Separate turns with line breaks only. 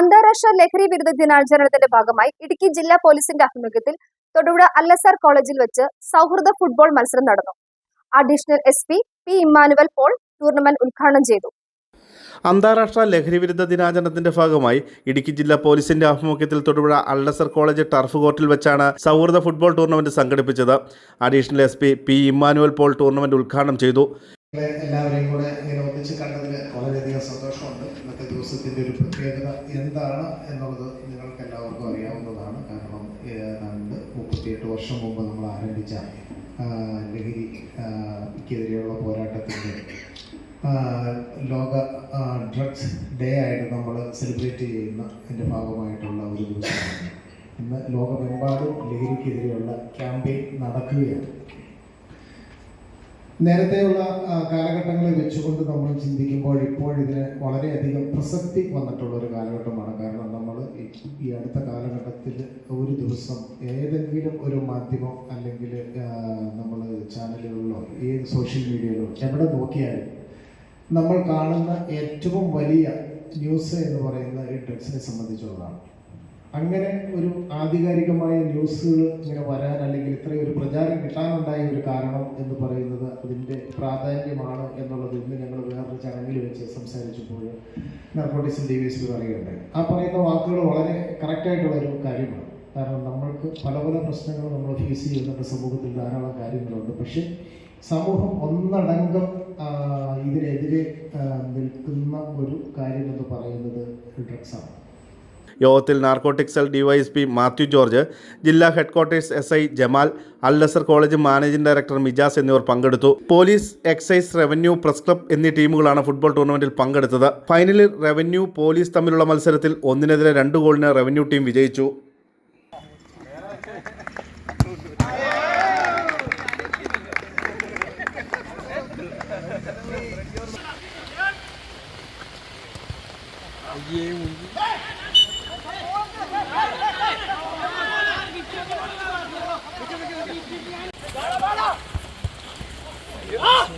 അന്താരാഷ്ട്ര ലഹരി വിരുദ്ധ ദിനാചരണത്തിന്റെ ഭാഗമായി ഇടുക്കി ജില്ലാ പോലീസിന്റെ ആഭിമുഖ്യത്തിൽ തൊടുപുഴ അല്ലസാർ കോളേജിൽ വെച്ച് സൗഹൃദ ഫുട്ബോൾ മത്സരം നടന്നു. Additional S P P Emmanuel Paul tournament ഉദ്ഘാടനം ചെയ്തു.
അന്താരാഷ്ട്ര ലഹരി വിരുദ്ധ ദിനാചരണത്തിന്റെ ഭാഗമായി ഇടുക്കി ജില്ലാ പോലീസിന്റെ ആഭിമുഖ്യത്തിൽ തൊടുപുഴ അള്ളസർ കോളേജ് ടർഫ് കോർട്ടിൽ വെച്ചാണ് സൗഹൃദ ഫുട്ബോൾ ടൂർണമെന്റ് സംഘടിപ്പിച്ചത്. Additional S P P Emmanuel Paul tournament ഉദ്ഘാടനം ചെയ്തു.
എല്ലാവരെയും കൂടെ ഇങ്ങനെ ഒന്നിച്ച് കണ്ടതിൽ വളരെയധികം സന്തോഷമുണ്ട്. ഇന്നത്തെ ദിവസത്തിന്റെ ഒരു പ്രത്യേകത എന്താണ് എന്നുള്ളത് നിങ്ങൾക്ക് എല്ലാവർക്കും അറിയാവുന്നതാണ്. കാരണം രണ്ട് മുപ്പത്തിയെട്ട് വർഷം മുമ്പ് നമ്മൾ ആരംഭിച്ച ലഹരിക്കെതിരെയുള്ള പോരാട്ടത്തിന്റെ ലോക ഡ്രഗ്സ് ഡേ ആയിട്ട് നമ്മൾ സെലിബ്രേറ്റ് ചെയ്യുന്ന എന്റെ ഭാഗമായിട്ടുള്ള ഒരു ദിവസമാണ്. ഇന്ന് ലോകമെമ്പാടും ലഹരിക്കെതിരെയുള്ള ക്യാമ്പയിൻ നടക്കുകയാണ്. നേരത്തെയുള്ള കാലഘട്ടങ്ങളെ വെച്ചുകൊണ്ട് നമ്മൾ ചിന്തിക്കുമ്പോൾ ഇപ്പോൾ ഇതിന് വളരെയധികം പ്രസക്തി വന്നിട്ടുള്ള ഒരു കാലഘട്ടമാണ്. കാരണം നമ്മൾ ഈ അടുത്ത കാലഘട്ടത്തിൽ ഒരു ദിവസം ഏതെങ്കിലും ഒരു മാധ്യമം അല്ലെങ്കിൽ നമ്മൾ ചാനലുകളിലോ ഏത് സോഷ്യൽ മീഡിയയിലോ എവിടെ നോക്കിയാലും നമ്മൾ കാണുന്ന ഏറ്റവും വലിയ ന്യൂസ് എന്ന് പറയുന്ന ഈ ഡ്രഗ്സിനെ സംബന്ധിച്ചുള്ളതാണ്. അങ്ങനെ ഒരു ആധികാരികമായ ന്യൂസുകൾ ഇങ്ങനെ വരാൻ അല്ലെങ്കിൽ ഇത്രയും ഒരു പ്രചാരം കിട്ടാനുണ്ടായ ഒരു കാരണം എന്ന് പറയുന്നത് അതിന്റെ പ്രാധാന്യമാണ് എന്നുള്ളത് ഇന്ന് ഞങ്ങൾ വേറൊരു ചടങ്ങിൽ വെച്ച് സംസാരിച്ചപ്പോൾ നർക്കോട്ടിക്സ് ഡി വി എസ് പറയുകയുണ്ടായി. ആ പറയുന്ന വാക്കുകൾ വളരെ കറക്റ്റായിട്ടുള്ള ഒരു കാര്യമാണ്. കാരണം നമ്മൾക്ക് പല പല പ്രശ്നങ്ങൾ നമ്മൾ ഫേസ് ചെയ്യുന്നുണ്ട് സമൂഹത്തിൽ ധാരാളം കാര്യങ്ങളുണ്ട്. പക്ഷേ സമൂഹം ഒന്നടങ്കം ഇതിനെതിരെ നിൽക്കുന്ന ഒരു കാര്യം എന്ന് പറയുന്നത് ഡ്രഗ്സാണ്
യോഗത്തിൽ നാർക്കോട്ടിക്സൽ ഡിവൈഎസ്പി മാത്യു ജോർജ് ജില്ലാ headquarters S I Jamal Al Azhar college managing director Mijas എന്നിവർ പങ്കെടുത്തു. Police excise revenue press club എന്നീ ടീമുകളാണ് ഫുട്ബോൾ ടൂർണമെന്റിൽ പങ്കെടുത്തത്. ഫൈനലിൽ റവന്യൂ പോലീസ് തമ്മിലുള്ള മത്സരത്തിൽ ഒന്നിനെതിരെ രണ്ട് ഗോളിന് റവന്യൂ ടീം വിജയിച്ചു. Yeah, 아!